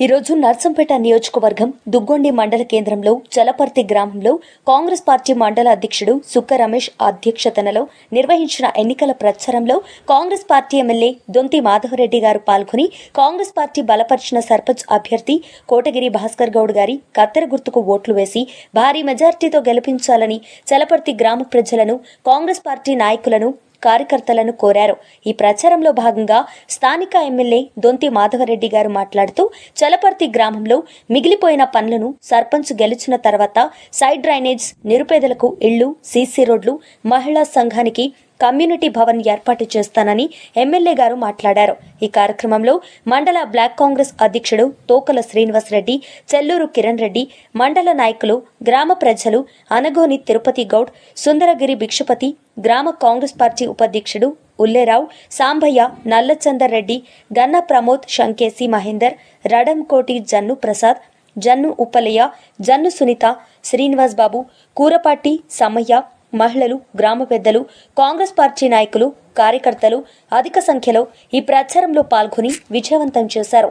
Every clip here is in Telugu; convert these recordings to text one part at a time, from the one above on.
ఈరోజు నర్సంపేట నియోజకవర్గం దుగ్గొండి మండల కేంద్రంలో చలపర్తి గ్రామంలో కాంగ్రెస్ పార్టీ మండల అధ్యక్షుడు సుక్క రమేష్ అధ్యక్షతనలో నిర్వహించిన ఎన్నికల ప్రచారంలో కాంగ్రెస్ పార్టీ ఎమ్మెల్యే దొంతి మాధవరెడ్డి గారు పాల్గొని కాంగ్రెస్ పార్టీ బలపరిచిన సర్పంచ్ అభ్యర్థి కోటగిరి భాస్కర్ గౌడ్ గారి కత్తెర గుర్తుకు ఓట్లు వేసి భారీ మెజార్టీతో గెలిపించాలని చలపర్తి గ్రామ ప్రజలను కాంగ్రెస్ పార్టీ నాయకులను కార్యకర్తలను కోరారు. ఈ ప్రచారంలో భాగంగా స్థానిక ఎమ్మెల్యే దొంతి మాధవరెడ్డి గారు మాట్లాడుతూ చలపర్తి గ్రామంలో మిగిలిపోయిన పనులను సర్పంచ్ గెలిచిన తర్వాత సైడ్ డ్రైనేజ్ నిరుపేదలకు ఇళ్ళు సీసీ రోడ్లు మహిళా సంఘానికి కమ్యూనిటీ భవన్ ఏర్పాటు చేస్తానని ఎమ్మెల్యే గారు మాట్లాడారు. ఈ కార్యక్రమంలో మండల బ్లాక్ కాంగ్రెస్ అధ్యక్షుడు తోకల శ్రీనివాసరెడ్డి చెల్లూరు కిరణ్ రెడ్డి మండల నాయకులు గ్రామ ప్రజలు అనగోని తిరుపతి గౌడ్ సుందరగిరి భిక్షపతి గ్రామ కాంగ్రెస్ పార్టీ ఉపాధ్యక్షుడు ఉల్లేరావు సాంబయ్య నల్లచందర్ రెడ్డి గన్న ప్రమోద్ శంకేసి మహేందర్ రడంకోటి జన్ను ప్రసాద్ జన్ను ఉప్పలయ్య జన్ను సునీత శ్రీనివాస్ బాబు కూరపాటి సమ్మయ్య మహిళలు గ్రామ పెద్దలు కాంగ్రెస్ పార్టీ నాయకులు కార్యకర్తలు అధిక సంఖ్యలో ఈ ప్రచారంలో పాల్గొని విజయవంతం చేశారు.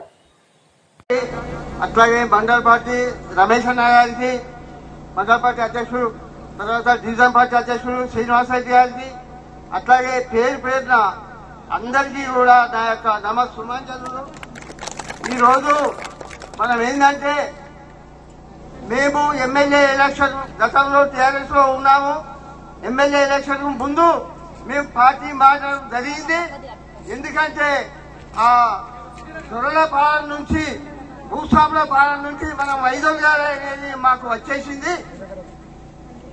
అట్లాగే మండల పార్టీ రమేష్ అన్న గారికి మండల పార్టీ అధ్యక్షుడు తర్వాత డివిజన్ పార్టీ అధ్యక్షుడు శ్రీనివాస రెడ్డి గారికి అట్లాగే పేరు పేరున అందరికీ కూడా నా యొక్క నమ సుమాంజలు. ఈరోజు మనం ఏంటంటే మేము ఎమ్మెల్యే ఎలక్షన్ గతంలో టీఆర్ఎస్లో ఉన్నాము. ఎమ్మెల్యే ఎలక్షన్ ముందు మేము పార్టీ మారడం జరిగింది. ఎందుకంటే ఆ దొరల పాలన నుంచి భూస్వాముల పాలన నుంచి మనం వైద్యులు అనేది మాకు వచ్చేసింది.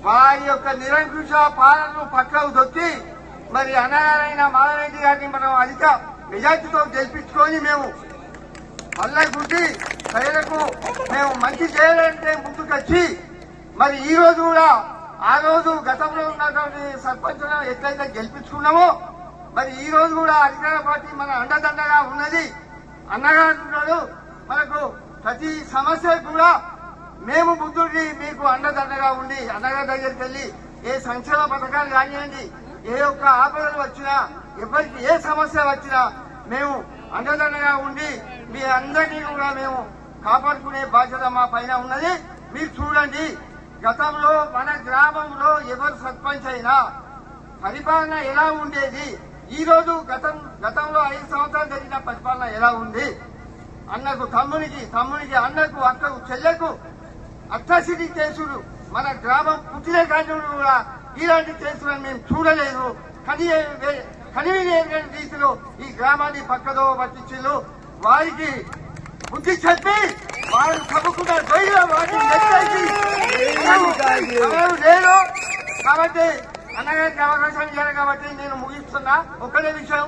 వారి యొక్క నిరంకుశ పాలనను పక్కకు దొక్కి మరి అన్నగారైన మాధవరెడ్డి గారిని మనం అధిక మెజార్టీతో గెలిపించుకొని మేము మళ్ళీ గుడ్డి ప్రజలకు మేము మంచి చేయాలంటే ముందుకొచ్చి మరి ఈ రోజు కూడా ఆ రోజు గతంలో ఉన్నటువంటి సర్పంచులను ఎట్లయితే గెలిపించుకున్నామో మరి ఈ రోజు కూడా అధికార పార్టీ మన అండదండగా ఉన్నది. అన్నగా ఉన్నాడు మనకు ప్రతి సమస్య కూడా మేము ముందుండి మీకు అండదండగా ఉండి అన్నగారి దగ్గరికి వెళ్ళి ఏ సంక్షేమ పథకాలు కానివ్వండి ఏ ఒక్క ఆపదలు వచ్చినా ఎవరికి ఏ సమస్య వచ్చినా మేము అండదండగా ఉండి మీ అందరినీ కూడా మేము కాపాడుకునే బాధ్యత మా పైన ఉన్నది. మీరు చూడండి. గతంలో మన గ్రామంలో ఎవరు సర్పంచ్ అయినా పరిపాలన ఎలా ఉండేది? ఈ రోజు గతం గతంలో ఐదు సంవత్సరాలు జరిగిన పరిపాలన ఎలా ఉంది? అన్నకు తమ్మునికి తమ్మునికి అన్నకు అక్కకు చెల్లెకు అట్రాసిటీ కేసులు మన గ్రామం పుట్టిన కాడి కూడా ఇలాంటి కేసులను మేము చూడలేదు. కని కనివిని రీతిలో ఈ గ్రామాన్ని పక్కదో పట్టించు వారికి బుద్ధి చెప్పి వారు తప్పకుండా జైలు వాటిని లేదు కాబట్టి అన్నగారికి అవకాశం ఇవ్వాలి కాబట్టి నేను ముగిస్తున్నా. ఒకటే విషయం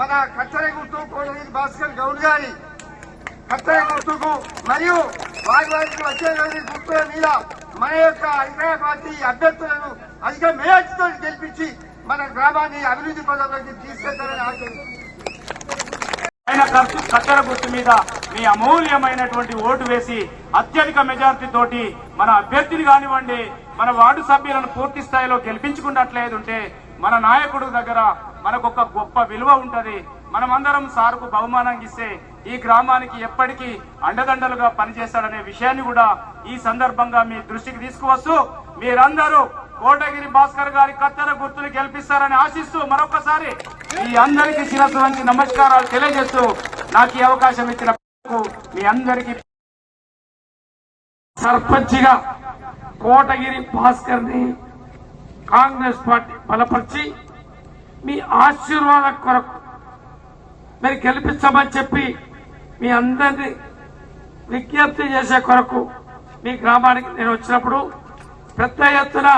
మన కచ్చర గుర్తు కోటగిరి భాస్కర్ గౌడ్ గారి కత్తెర గుర్తుకు మరియు వారి వారికి వచ్చే గుర్తుల మీద మన యొక్క అధికార పార్టీ అభ్యర్థులను అధిక మేయర్తో గెలిపించి మన గ్రామాన్ని అభివృద్ధి పదంలోకి తీసుకెళ్తారని ఆశిస్తున్నాను. కత్తెర గుర్తు మీద మీ అమూల్యమైనటువంటి ఓటు వేసి అత్యధిక మెజార్టీ తోటి మన అభ్యర్థిని కానివ్వండి మన వార్డు సభ్యులను పూర్తి స్థాయిలో గెలిపించుకున్నట్లేదుంటే మన నాయకుడు దగ్గర మనకు ఒక గొప్ప విలువ ఉంటది. మనమందరం సార్కు బహుమానం ఇస్తే ఈ గ్రామానికి ఎప్పటికీ అండదండలుగా పనిచేస్తాడనే విషయాన్ని కూడా ఈ సందర్భంగా మీ దృష్టికి తీసుకువస్తూ మీరందరూ కోటగిరి భాస్కర్ గారి కత్తెర గుర్తులు గెలిపిస్తారని ఆశిస్తూ మరొకసారి ఈ అందరికీ శిరస్సు వంచి నమస్కారాలు తెలియజేస్తూ నాకు ఈ అవకాశం ఇచ్చిన మీ అందరికీ సర్పంచిగా కోటగిరి భాస్కర్ని కాంగ్రెస్ పార్టీ బలపరిచి మీ ఆశీర్వాద కొరకు మీరు గెలిపించమని చెప్పి మీ అందరినీ విజ్ఞప్తి చేసే కొరకు మీ గ్రామానికి నేను వచ్చినప్పుడు పెద్ద ఎత్తున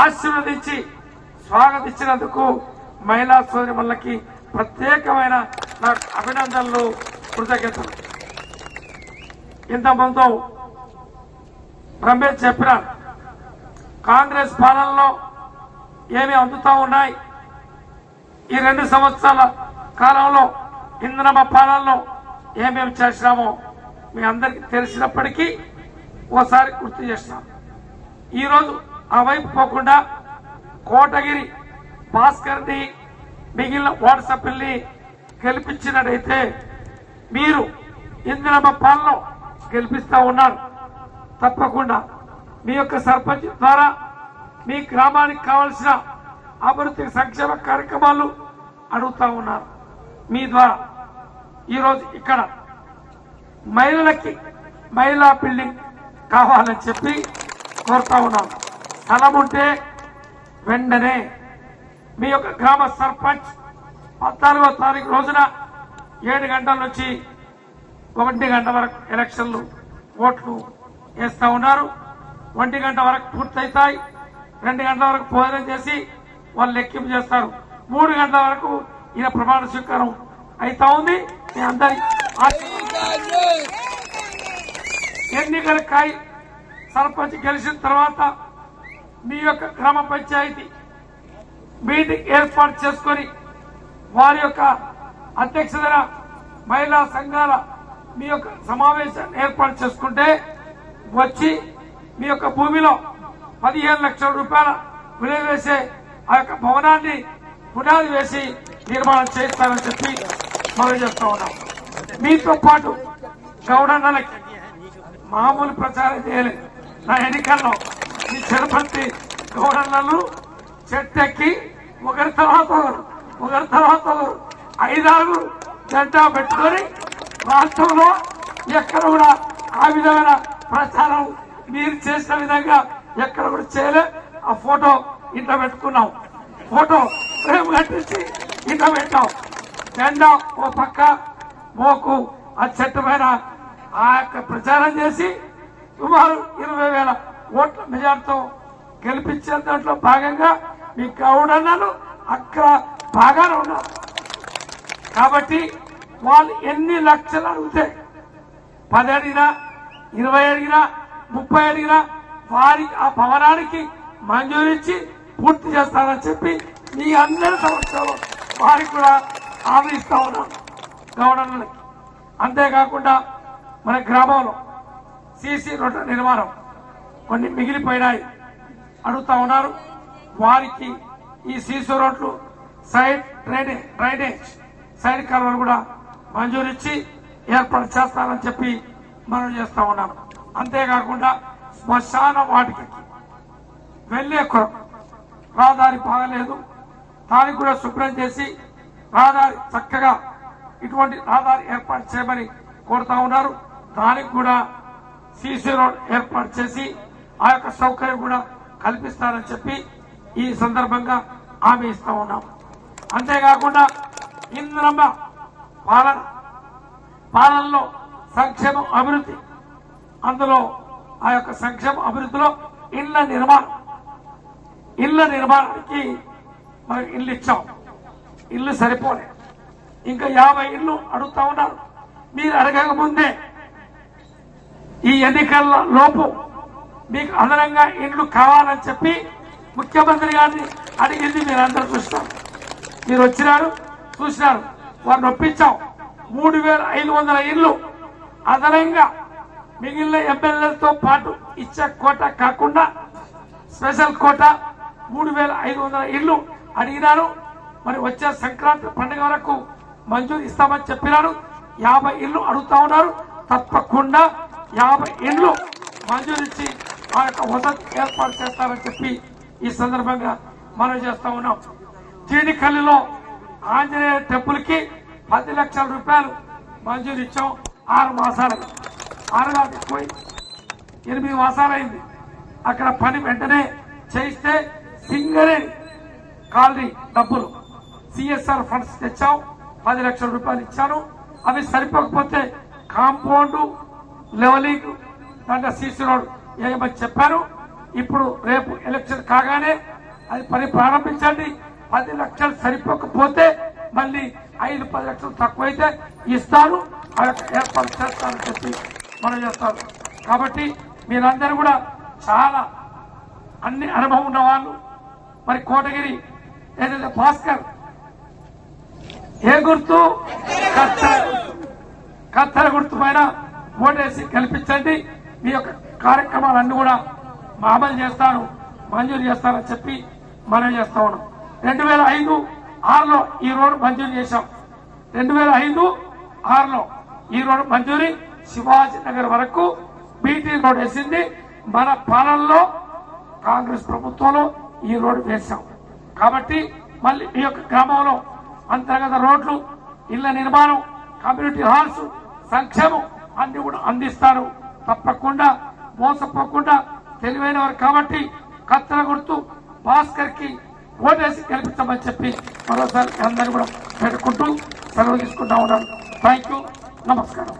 ఆశీర్వదించి స్వాగతించినందుకు మహిళా సోదరి వాళ్ళకి ప్రత్యేకమైన నా అభినందనలు కృతజ్ఞతలు. ఇంతకుముందు రమేష్ చెప్పిన కాంగ్రెస్ పాలనలో ఏమి అందుతా ఉన్నాయి? ఈ రెండు సంవత్సరాల కాలంలో ఇంధనమ్మ పాలనలో ఏమేమి చేసినామో మీ అందరికీ తెలిసినప్పటికీ ఓసారి గుర్తు చేస్తాం ఈరోజు ఆ వైపు పోకుండా కోటగిరి భాస్కర్ని మిగిలిన వాట్సాప్ని గెలిపించినట్టయితే మీరు ఇందిరమ్మ పాలన గెలిపిస్తా ఉన్నారు. తప్పకుండా మీ యొక్క సర్పంచ్ ద్వారా మీ గ్రామానికి కావలసిన అభివృద్ధి సంక్షేమ కార్యక్రమాలు అడుగుతా ఉన్నారు. మీ ద్వారా ఈరోజు ఇక్కడ మహిళలకి మహిళా బిల్డింగ్ కావాలని చెప్పి కోరుతా ఉన్నాను. ఉంటే వెంటనే మీ యొక్క గ్రామ సర్పంచ్ పద్నాలుగో తారీఖు రోజున ఏడు గంటల నుంచి ఒకటి గంట వరకు ఎలక్షన్లు ఓట్లు వేస్తూ ఉన్నారు. ఒంటి గంట వరకు పూర్తవుతాయి రెండు గంటల వరకు భోజనం చేసి వాళ్ళు లెక్కింపు చేస్తారు. మూడు గంటల వరకు ఈయన ప్రమాణ స్వీకారం అయితా ఉంది. మీ అందరి ఎన్నికల కాయ సర్పంచ్ గెలిచిన తర్వాత మీ యొక్క గ్రామ పంచాయతీ మీటింగ్ ఏర్పాటు చేసుకొని వారి యొక్క అధ్యక్షతన మహిళా సంఘాల మీ యొక్క సమావేశాన్ని ఏర్పాటు చేసుకుంటే వచ్చి మీ యొక్క భూమిలో పదిహేను లక్షల రూపాయల విలువ వేసే ఆ యొక్క భవనాన్ని పునాది వేసి నిర్మాణం చేస్తారని చెప్పి మనం చెప్తా ఉన్నాం. మీతో పాటు గౌడన్నలకి మామూలు ప్రచారం చేయలేదు. నా ఎన్నికల్లో ఈ తిరుపతి గౌడన్నలు చెట్టెక్కి ఒకరి తర్వాత ఒకరు ఒకరి తర్వాత ఒకరు ఐదారు జెండా పెట్టుకొని రాష్ట్రంలో ఎక్కడ కూడా ఆ విధమైన ప్రచారం మీరు చేసిన విధంగా ఎక్కడ కూడా చేయలే. ఆ ఫోటో ఇంట్లో పెట్టుకున్నాం. ఫోటో ఫ్రేమ్ కట్టించి ఇంట్లో పెట్టాం. జెండా ఓ పక్క మోకు ఆ చెట్టు పైన ఆ యొక్క ప్రచారం చేసి సుమారు ఇరవై వేల ఓట్ల మెజార్టీతో గెలిపించే దాంట్లో భాగంగా మీ గౌడన్నలు అక్కడ బాగానే ఉన్నారు. కాబట్టి వాళ్ళు ఎన్ని లక్షలు అడిగితే పది అడిగినా ఇరవై అడిగినా ముప్పై అడిగినా వారి ఆ భవనానికి మంజూరిచ్చి పూర్తి చేస్తారని చెప్పి మీ అందరి సంవత్సరాలు వారికి కూడా హామీ ఇస్తా ఉన్నాం గవర్నర్లకి అంతేకాకుండా మన గ్రామంలో సీసీ రోడ్ల నిర్మాణం కొన్ని మిగిలిపోయినాయి. అడుగుతా ఉన్నారు. వారికి ఈ సీసీ రోడ్లు సైడ్ డ్రైనేజ్ డ్రైనేజ్ సైడ్ కాలువలు కూడా మంజూరిచ్చి ఏర్పాటు చేస్తానని చెప్పి మనం చేస్తా ఉన్నాం అంతేకాకుండా శ్మశాన వాటికి వెళ్ళే కొరకు రహదారి బాగలేదు దానికి కూడా శుభ్రం చేసి రహదారి చక్కగా ఇటువంటి రహదారి ఏర్పాటు చేయమని కోరుతా ఉన్నారు. దానికి కూడా సీసీ రోడ్ ఏర్పాటు చేసి ఆ యొక్క సౌకర్యం కూడా కల్పిస్తారని చెప్పి ఈ సందర్భంగా హామీ ఇస్తా ఉన్నాం అంతేకాకుండా ఇంద్రమ్మ పాలన పాలనలో సంక్షేమం అభివృద్ధి అందులో ఆ యొక్క సంక్షేమ అభివృద్ధిలో ఇళ్ళ నిర్మాణం ఇళ్ళ నిర్మాణానికి మనం ఇల్లు ఇచ్చాం. ఇల్లు సరిపోలే. ఇంకా యాభై ఇల్లు అడుగుతా ఉన్నారు. మీరు అడగక ముందే ఈ ఎన్నికల లోపు మీకు అదనంగా ఇండ్లు కావాలని చెప్పి ముఖ్యమంత్రి గారిని అడిగింది మీరందరూ చూసినారు. మీరు వచ్చినారు చూసినారు. వారిని ఒప్పించాం. మూడు వేల ఐదు వందల ఇల్లు అదనంగా మిగిలిన ఎమ్మెల్యేలతో పాటు ఇచ్చే కోట కాకుండా స్పెషల్ కోట మూడు వేల ఐదు వందల ఇల్లు అడిగినారు. మరి వచ్చే సంక్రాంతి పండుగ వరకు మంజూరు ఇస్తామని చెప్పినారు. యాభై ఇల్లు అడుగుతా ఉన్నారు. తప్పకుండా యాభై ఇల్లు మంజూరు ఇచ్చి ఆ యొక్క వసతి ఏర్పాటు చేస్తారని చెప్పి ఈ సందర్భంగా మనం చేస్తా ఉన్నాం. జీడికల్లిలో ఆంజనేయ టెంపుల్కి పది లక్షల రూపాయలు మంజూరు ఇచ్చాం ఆరు మాసాలకు. ఆరు కాదు ఎక్కువైంది ఎనిమిది మాసాలైంది. అక్కడ పని వెంటనే చేయిస్తే సింగరే కాలనీ డబ్బులు సిఎస్ఆర్ ఫండ్స్ తెచ్చాం. పది లక్షల రూపాయలు ఇచ్చాను. అవి సరిపోకపోతే కాంపౌండ్ లెవలింగ్ దాంట్లో సీసీ రోడ్ ఏమని చెప్పారు. ఇప్పుడు రేపు ఎలక్షన్ కాగానే అది పని ప్రారంభించండి. పది లక్షలు సరిపోకపోతే మళ్ళీ ఐదు పది లక్షలు తక్కువైతే ఇస్తారు. ఆ యొక్క ఏర్పాటు చేస్తానని చెప్పి మనం చేస్తారు కాబట్టి మీరందరూ కూడా చాలా అన్ని అనుభవం ఉన్న వాళ్ళు మరి కోటగిరి ఏదైతే భాస్కర్ ఏ గుర్తు? కత్తెర. గుర్తు. కత్తెర గుర్తు పైన ఓటేసి కల్పించండి మీ యొక్క కార్యక్రమాలన్నీ కూడా మా అమలు చేస్తారు మంజూరు చేస్తారని చెప్పి మనం చేస్తా ఉన్నాం. రెండు వేల ఐదు ఆరులో ఈ రోడ్డు మంజూరు చేశాం. రెండు వేల ఐదు ఆరులో ఈ రోడ్డు మంజూరి శివాజీ నగర్ వరకు బీటీ రోడ్ వేసింది. మన పాలనలో కాంగ్రెస్ ప్రభుత్వంలో ఈ రోడ్డు వేశాం. కాబట్టి మళ్ళీ ఈ యొక్క గ్రామంలో అంతర్గత రోడ్లు ఇళ్ళ నిర్మాణం కమ్యూనిటీ హాల్స్ సంక్షేమం అన్ని కూడా అందిస్తారు. తప్పకుండా మోసపోకుండా తెలివైన వారు కాబట్టి కత్తెర గుర్తు భాస్కర్కి ఓటేసి గెలిపించమని చెప్పి మరోసారి అందరూ కూడా పెట్టుకుంటూ సెలవు తీసుకుంటా ఉన్నాను థ్యాంక్ యూ నమస్కారం